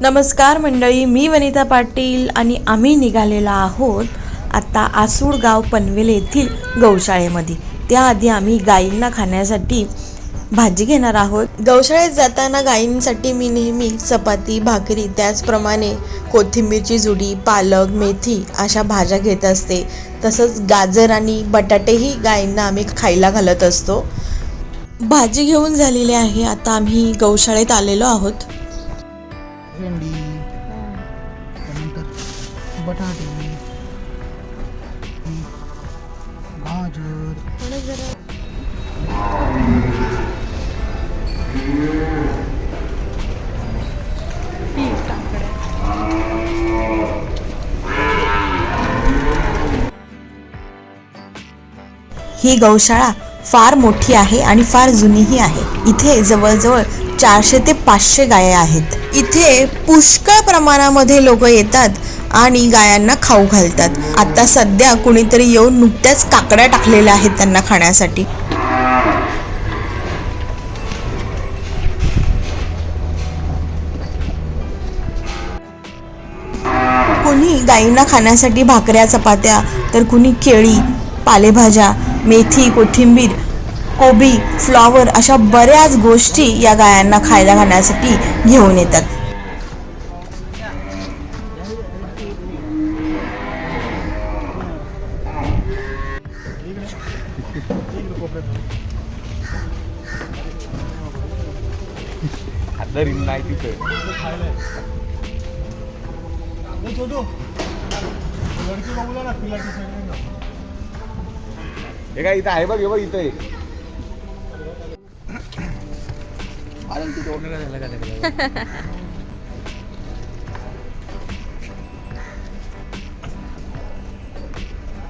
नमस्कार मंडळी मी वनिता पाटील आणि आम्ही निघालेलो आहोत आता आसूड गाव पनवेल येथील गौशाळेमध्ये. त्याआधी आम्ही गायींना खाण्यासाठी भाजी घेणार आहोत. गौशाळेत जाताना गायींसाठी मी नेहमी चपाती भाकरी त्याचप्रमाणे कोथिंबीरची जुडी पालक मेथी अशा भाज्या घेत असते. तसंच गाजर आणि बटाटेही गायींना आम्ही खायला घालत असतो. भाजी घेऊन झालेली आहे. आता आम्ही गौशाळेत आलेलो आहोत. भेंडी त्यानंतर बटाटे गाजर. ही गौशाळा फार मोठी आहे आणि फार जुनीही आहे. इथे जवळजवळ चारशे ते पाचशे गाया आहेत. इथे पुष्कळ प्रमाणामध्ये लोक येतात आणि गायांना खाऊ घालतात. आता सध्या कुणीतरी येऊन नुकत्याच काकड्या टाकलेल्या आहेत त्यांना खाण्यासाठी. कुणी गायींना खाण्यासाठी भाकऱ्या चपात्या तर कुणी केळी पालेभाज्या मेथी कोथिंबीर कोबी फ्लॉवर अशा बऱ्याच गोष्टी या गायांना खायला घालण्यासाठी घेऊन येतात. हादरीन हे काय इथं आहे बघ हे बघ इथं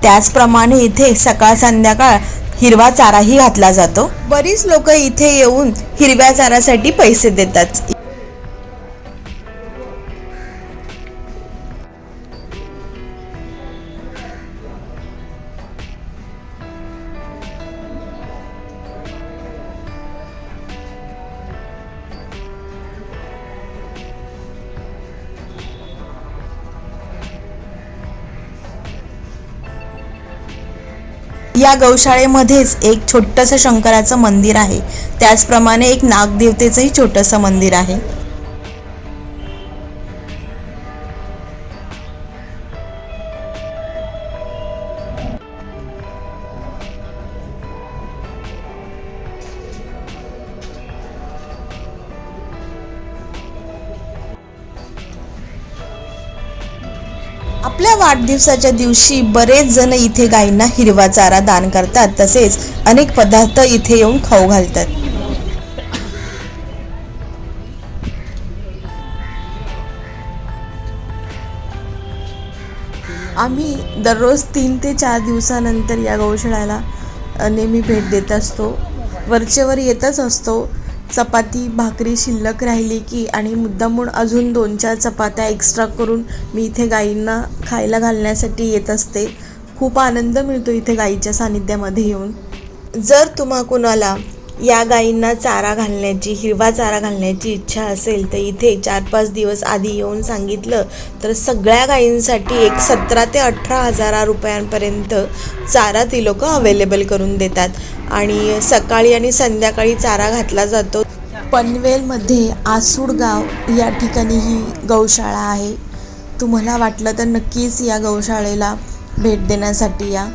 त्याचप्रमाणे इथे सकाळ संध्याकाळ हिरवा चाराही घातला जातो. बरीच लोक इथे येऊन हिरव्या चारासाठी पैसे देतात. या गौशाळेमध्येच एक छोटंसं शंकराचं मंदिर आहे. त्याचप्रमाणे एक नागदेवतेचंही छोटंसं मंदिर आहे. आपल्या वाढदिवसाच्या दिवशी बरेच जण इथे गायींना हिरवा चारा दान करतात तसेच अनेक पदार्थ इथे येऊन खाऊ घालतात. आम्ही दररोज तीन ते चार दिवसानंतर या गौशाळाला नेहमी भेट देत असतो. वरचेवर येतच असतो. चपाती भाकरी शिल्लक राहिली की आणि मुद्दामून अजून दोन चार चपात्या एक्स्ट्रा करून मी इथे गाईंना खायला घालण्यासाठी येत असते. खूप आनंद मिळतो इथे गाईच्या सानिध्यामध्ये येऊन. जर तुम्हा कुणाला या गायींना चारा घालण्याची हिरवा चारा घालण्याची इच्छा असेल तर इथे चार पाच दिवस आधी येऊन सांगितलं तर सगळ्या गायींसाठी एक सतरा ते अठरा हजारा रुपयांपर्यंत चारा ती लोक अवेलेबल करून देतात. आणि सकाळी आणि संध्याकाळी चारा घातला जातो. पनवेलमध्ये आसूड गाव या ठिकाणी ही गौशाळा आहे. तुम्हाला वाटलं तर नक्कीच या गौशाळेला भेट देण्यासाठी या.